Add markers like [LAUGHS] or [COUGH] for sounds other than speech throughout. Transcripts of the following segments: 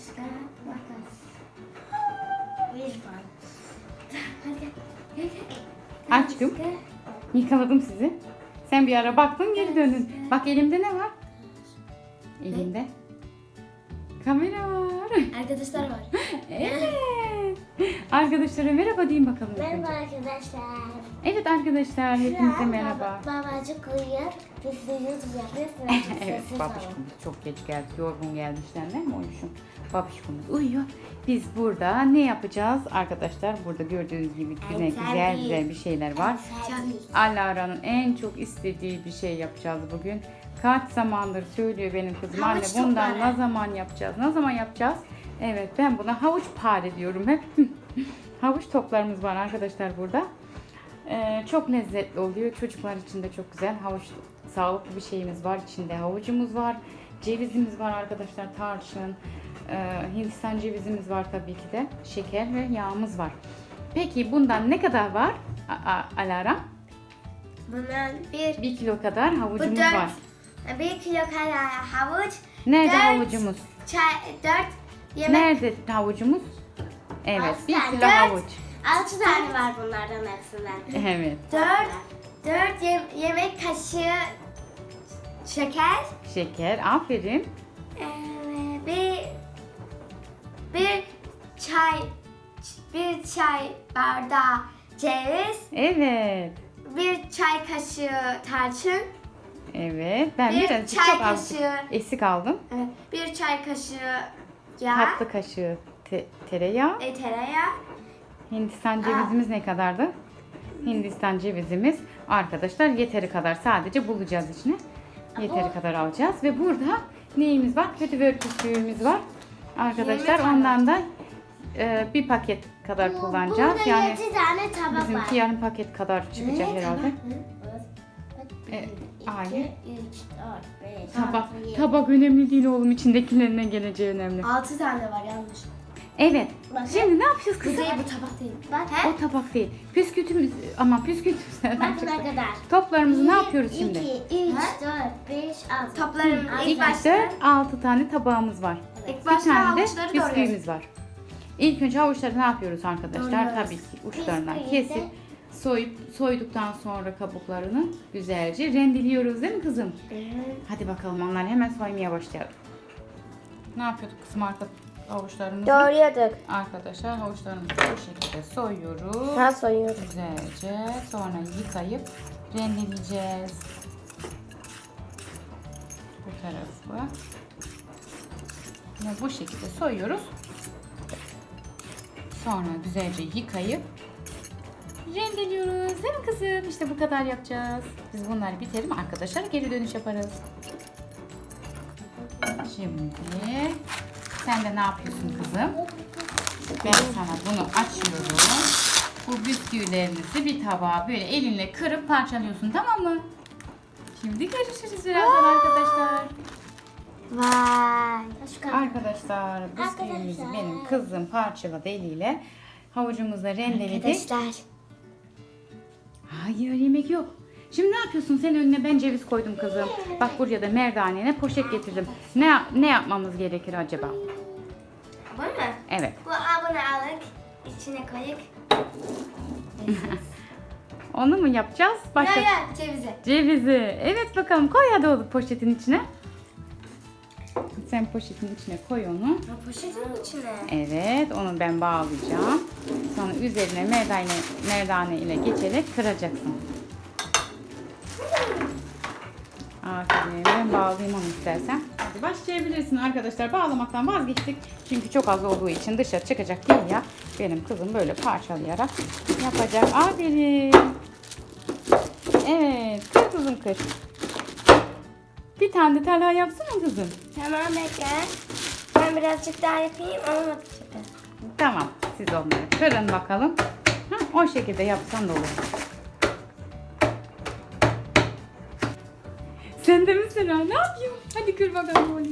Başka makas. Var. Hadi gel. Aşkım. Yıkaladım sizi. Sen bir ara baktın geri döndün. Bak elimde ne var? Elimde. Kamera var. Arkadaşlar var. [LAUGHS] Evet. Arkadaşlara merhaba deyin bakalım. Merhaba önce. arkadaşlar. Evet arkadaşlar Şu hepinize merhaba. Baba, babacık uyuyor. Biz de yapıyoruz. [LAUGHS] Evet olun. çok geç geldi. Yorgun gelmişler değil mi oymuşum? Babişkomuz uyuyor. Biz burada ne yapacağız arkadaşlar? Burada gördüğünüz gibi güzel güzel güzel bir şeyler var. Alara'nın en çok istediği bir şey yapacağız bugün. Kaç zamandır söylüyor benim kızım. Anne bundan ne zaman yapacağız? Ne zaman yapacağız? Evet ben buna havuç pare diyorum hep. [LAUGHS] havuç toplarımız var arkadaşlar burada. Ee, çok lezzetli oluyor. Çocuklar için de çok güzel. Havuç sağlıklı bir şeyimiz var. İçinde havucumuz var. Cevizimiz var arkadaşlar. Tarçın. Ee, Hindistan cevizimiz var tabii ki de. Şeker ve yağımız var. Peki bundan ne kadar var? A- A- Alara? Bundan bir, Bir kilo kadar havucumuz dört, var. bir kilo kadar havuç, Nerede dört havucumuz? çay, dört yemek, Nerede havucumuz? Evet, Altı bir tane, kilo dört. havuç. altı tane var bunlardan hepsinden. Evet, Dört, dört ye- yemek kaşığı şeker, şeker. Aferin. Ee, bir bir çay bir çay bardağı ceviz, Evet. bir çay kaşığı tarçın, Evet. Ben bir biraz çay çok az kaşığı esik aldım. evet, bir çay kaşığı yağ, Tatlı kaşığı te- tereyağı. e, tereyağı, Hindistan cevizimiz ne kadardı? Hindistan cevizimiz arkadaşlar yeteri kadar sadece bulacağız içine. Yeteri kadar alacağız ve burada neyimiz var? Kötü börtüsüğümüz var. Arkadaşlar Yirmi ondan da e, bir paket kadar kullanacağız. Burada Yani yedi tane tabak var. bizimki yarım paket kadar çıkacak herhalde. E, hayır. Tabak, tabak önemli değil oğlum içindekilerine geleceği önemli. Altı tane var yanlış. Evet. Bakın. Şimdi ne yapacağız Bu kızım? değil bu tabak değil. Bak? O tabak değil. Püskütümüz ama püskütümüz nereden Bak çıktı? ne kadar. Toplarımızı ne yapıyoruz şimdi? 2, 3, 4, 5, 6. Toplarım ilk 2, başta 4, 6 tane tabağımız var. ilk Bir başta tane de doğruyoruz. bisküvimiz var. İlk önce havuçları ne yapıyoruz arkadaşlar? Doğruyoruz. Tabii ki uçlarından Bisküviyi de- kesip soyup soyduktan sonra kabuklarını güzelce rendeliyoruz değil mi kızım? Hadi bakalım onları hemen soymaya başlayalım. Ne yapıyorduk kızım arka havuçlarımızı? Doğruyorduk. Arkadaşlar havuçlarımızı bu şekilde soyuyoruz. Ha soyuyoruz. Güzelce sonra yıkayıp rendeleyeceğiz. Bu tarafı. Ve bu şekilde soyuyoruz. Sonra güzelce yıkayıp rendeliyoruz. Değil mi kızım? İşte bu kadar yapacağız. Biz bunları bitirelim arkadaşlar geri dönüş yaparız. Şimdi sen de ne yapıyorsun kızım? Ben sana bunu açıyorum. Bu bisküvilerimizi bir tabağa böyle elinle kırıp parçalıyorsun tamam mı? Şimdi görüşürüz birazdan arkadaşlar. Vay. Arkadaşlar bisküvimizi Arkadaşlar. benim kızım parçaladı eliyle. Havucumuzla rendeledi. Arkadaşlar. Hayır yemek yok. Şimdi ne yapıyorsun? Senin önüne ben ceviz koydum kızım. Bak buraya da merdanene poşet getirdim. Ne ne yapmamız gerekir acaba? Bu mu? Evet. Bu abone alık. içine koyup. [LAUGHS] Onu mu yapacağız? Başka Ya ya cevizi. Cevizi. Evet bakalım koy hadi oğlum poşetin içine. Sen poşetin içine koy onu. Ha, poşetin içine. Evet onu ben bağlayacağım. Sonra üzerine merdane, merdane ile geçerek kıracaksın. Aferin ben bağlayayım onu istersen. Hadi başlayabilirsin arkadaşlar. Bağlamaktan vazgeçtik. Çünkü çok az olduğu için dışarı çıkacak değil ya. Benim kızım böyle parçalayarak yapacak. Aferin. Evet kır kızım kır. Bir tane de talha yapsana kızım. Tamam bekle. Ben birazcık daha yapayım olmadı çünkü. Tamam siz onları kırın bakalım. Ha, o şekilde yapsan da olur. Sen de mesela ne yapıyorsun? Hadi kır bakalım oğlum.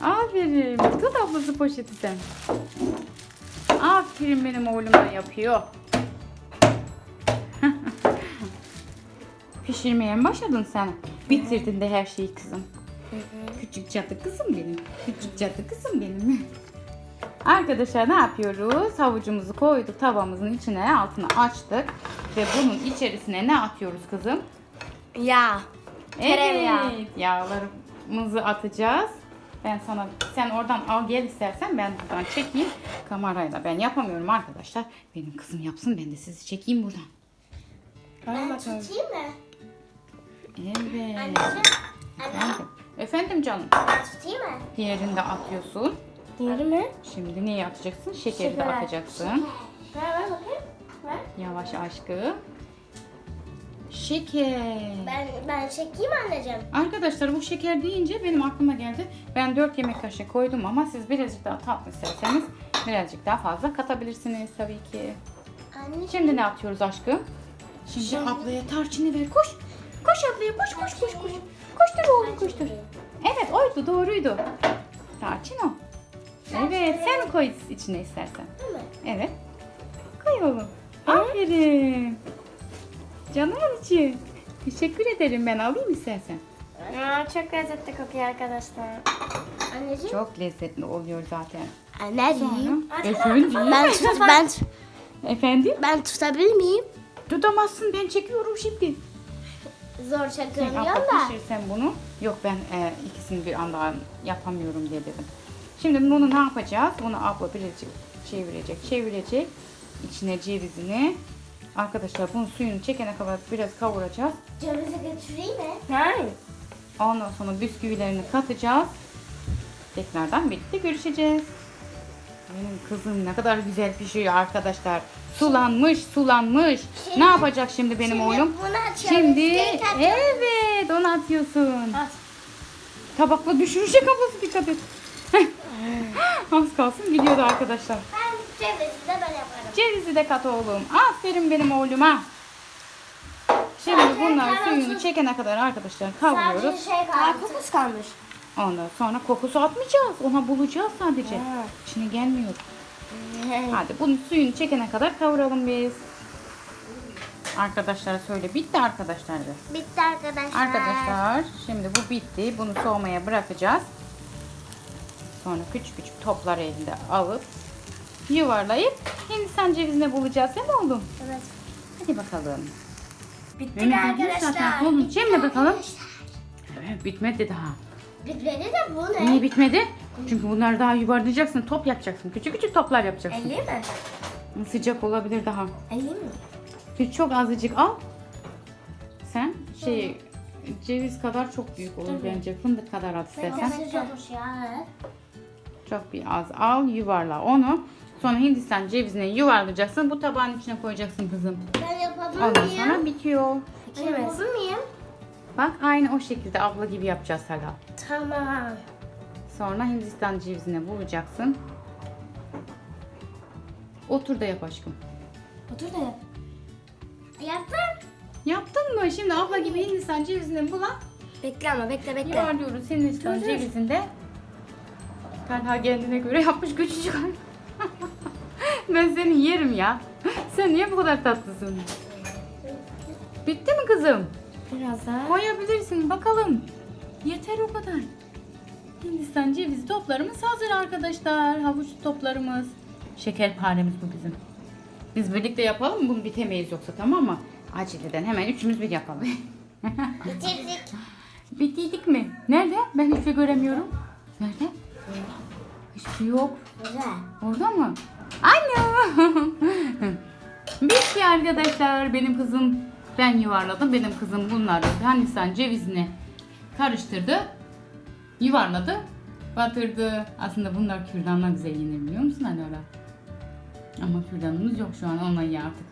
Aferin. Tut ablası poşeti sen. Aferin benim oğlum da yapıyor. [LAUGHS] Pişirmeye mi başladın sen? Bitirdin de her şeyi kızım. Küçük cadı kızım benim. Küçük cadı kızım benim. [LAUGHS] Arkadaşlar ne yapıyoruz? Havucumuzu koyduk tavamızın içine altını açtık. Ve bunun içerisine ne atıyoruz kızım? Ya. Tereyağı. Evet, yağlarımızı atacağız. Ben sana, sen oradan al gel istersen ben buradan çekeyim kamerayla. Ben yapamıyorum arkadaşlar. Benim kızım yapsın ben de sizi çekeyim buradan. Ben tutayım mı? Evet. Anne. Efendim, Efendim canım. Ben tutayım mı? Diğerini de atıyorsun. Diğeri mi? Şimdi neyi atacaksın? Şekeri de Şeker. atacaksın. Ver ver bakayım. Ver. Yavaş aşkım. Şeker. Ben, ben çekeyim anneciğim. Arkadaşlar bu şeker deyince benim aklıma geldi. Ben 4 yemek kaşığı koydum ama siz birazcık daha tatlı isterseniz birazcık daha fazla katabilirsiniz tabii ki. Anneciğim. Şimdi ne atıyoruz aşkım? Şimdi, Şimdi- ablaya tarçını ver. Koş. Koş ablaya koş koş koş koş. Koştur oğlum koştur. Evet oydu doğruydu. Tarçın o. Evet sen koy içine istersen. Değil mi? Evet. Koy oğlum. Aferin. Canımın içi. Teşekkür ederim ben alayım istersen. Aa, çok lezzetli kokuyor arkadaşlar. Anneciğim. Çok lezzetli oluyor zaten. Anneciğim. Efendim? Ben tut, ben Efendim? ben tutabilir miyim? Tutamazsın ben çekiyorum şimdi. Zor Sen abla da. pişirsen bunu. Yok ben e, ikisini bir anda yapamıyorum diye dedim. Şimdi bunu ne yapacağız? Bunu abla birazcık çevirecek, çevirecek. İçine cevizini. Arkadaşlar bunun suyunu çekene kadar biraz kavuracağız. Cevizi götüreyim mi? Hayır. Ondan sonra bisküvilerini katacağız. Tekrardan birlikte görüşeceğiz. Benim kızım ne kadar güzel pişiyor arkadaşlar. Sulanmış, sulanmış. Şimdi- ne yapacak şimdi benim Şimdi oğlum? Şimdi evet onu atıyorsun. At. Tabakla düşürecek ablası dikkat et. [LAUGHS] Az kalsın gidiyordu arkadaşlar. Ben yaparım. Cevizi de kat oğlum. Aferin benim oğluma. Şimdi bunlar suyunu çekene kadar arkadaşlar kavuruyoruz. Sadece şey kaldı. kokusu kalmış. Ondan sonra kokusu atmayacağız. Ona bulacağız sadece. Ha. İçine gelmiyor. Hadi bunun suyunu çekene kadar kavuralım biz. Arkadaşlar söyle bitti arkadaşlar. Bitti arkadaşlar. Arkadaşlar şimdi bu bitti. Bunu soğumaya bırakacağız. Sonra küçük küçük toplar elinde alıp yuvarlayıp Hindistan cevizine bulacağız değil mi oğlum? Evet. Hadi bakalım. Bitti bildiğim arkadaşlar. zaten. Oğlum, Bitti bakalım. Evet, bitmedi daha. Bitmedi de bu ne? Niye bitmedi? Çünkü bunları daha yuvarlayacaksın. Top yapacaksın. Küçük küçük toplar yapacaksın. 50 mi? Sıcak olabilir daha. 50 mi? Bir çok azıcık al. Sen şey ceviz kadar çok büyük olur Tabii. bence. Fındık kadar at istersen. Çok bir az al yuvarla onu. Sonra Hindistan cevizini yuvarlayacaksın. Bu tabağın içine koyacaksın kızım. Ben yapabilir Ondan miyim? sonra bitiyor. Ben yapabilir miyim? Bak aynı o şekilde abla gibi yapacağız hala. Tamam. Sonra Hindistan cevizine bulacaksın. Otur da yap aşkım. Otur da yap. Yaptım. Yaptın mı? Şimdi abla gibi Hindistan cevizini bulan Bekle ama bekle bekle. yuvarlıyoruz Hindistan Dur, dur. cevizinde. Talha kendine göre yapmış küçücük. Ben seni yerim ya. Sen niye bu kadar tatlısın? Bitti mi kızım? Biraz daha. Koyabilirsin bakalım. Yeter o kadar. Hindistan cevizi toplarımız hazır arkadaşlar. Havuç toplarımız. Şekerparemiz bu bizim. Biz birlikte yapalım? Bunu bitemeyiz yoksa tamam mı? Aceleden hemen üçümüz bir yapalım. Bitirdik. [LAUGHS] Bittiydik mi? Nerede? Ben hiçbir şey göremiyorum. Nerede? Hiçbir şey yok. Güzel. Orada mı? Anne. [LAUGHS] Bitti arkadaşlar. Benim kızım ben yuvarladım. Benim kızım bunları Hindistan cevizini karıştırdı. Yuvarladı. Batırdı. Aslında bunlar kürdanla güzel yenir biliyor musun Alara? Ama kürdanımız yok şu an. Onunla ye artık.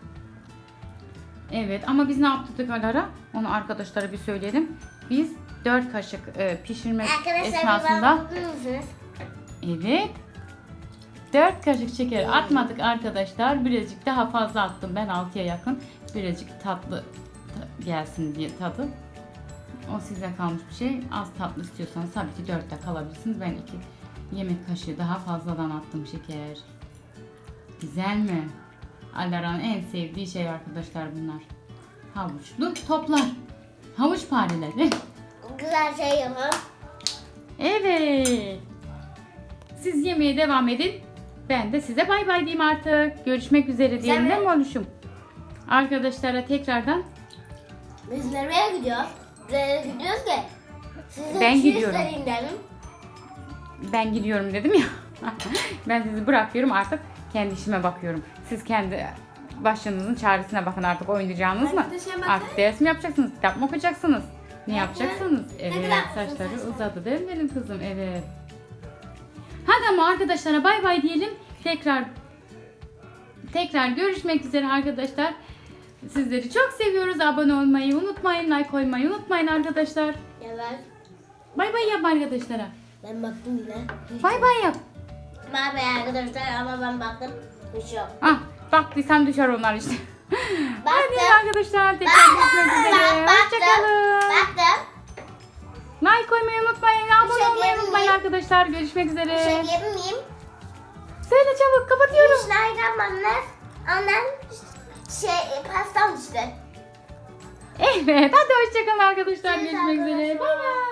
Evet ama biz ne yaptık Alara? Onu arkadaşlara bir söyleyelim. Biz 4 kaşık e, pişirme Arkadaşlar esnasında mısınız? Evet. 4 kaşık şeker atmadık arkadaşlar. Birazcık daha fazla attım. Ben 6'ya yakın. Birazcık tatlı gelsin diye tadı. O size kalmış bir şey. Az tatlı istiyorsanız tabii ki 4'te kalabilirsiniz. Ben 2 yemek kaşığı daha fazladan attım şeker. Güzel mi? Alaran en sevdiği şey arkadaşlar bunlar. Havuçlu toplar. Havuç fareleri. Güzel şey yapalım. Evet. Siz yemeye devam edin. Ben de size bay bay diyeyim artık. Görüşmek üzere diyelim değil mi oluşum? Arkadaşlara tekrardan Biz nereye gidiyoruz? Nereye gidiyoruz ki? Size Ben şey gidiyorum. dedim. ben gidiyorum dedim ya. [LAUGHS] ben sizi bırakıyorum artık kendi işime bakıyorum. Siz kendi başınızın çaresine bakın artık oynayacağınız mı? Arkadaşlar bakın. Artık ders mi yapacaksınız? Kitap mı okuyacaksınız? Ne yapacaksınız? Evet kadar saçları saçlar. uzadı değil mi benim kızım? Evet. Hadi ama arkadaşlara bay bay diyelim. Tekrar tekrar görüşmek üzere arkadaşlar. Sizleri çok seviyoruz. Abone olmayı unutmayın. Like koymayı unutmayın arkadaşlar. Ben, Bay bay yap arkadaşlara. ben baktım yine. Bay bay yap. Bay bay arkadaşlar ama ben baktım. Hiç yok. Ah baktıysan düşer onlar işte. Hadi Baktım. arkadaşlar tekrar görüşmek üzere. Hoşçakalın. Baktım. Like koymayı unutmayın. Abone şey olmayı unutmayın arkadaşlar. Görüşmek üzere. Bir şey diyebilir miyim? Söyle çabuk kapatıyorum. Bana annem şey pastam işte. Evet hadi hoşçakalın arkadaşlar. Görüşmek üzere. Bay bay.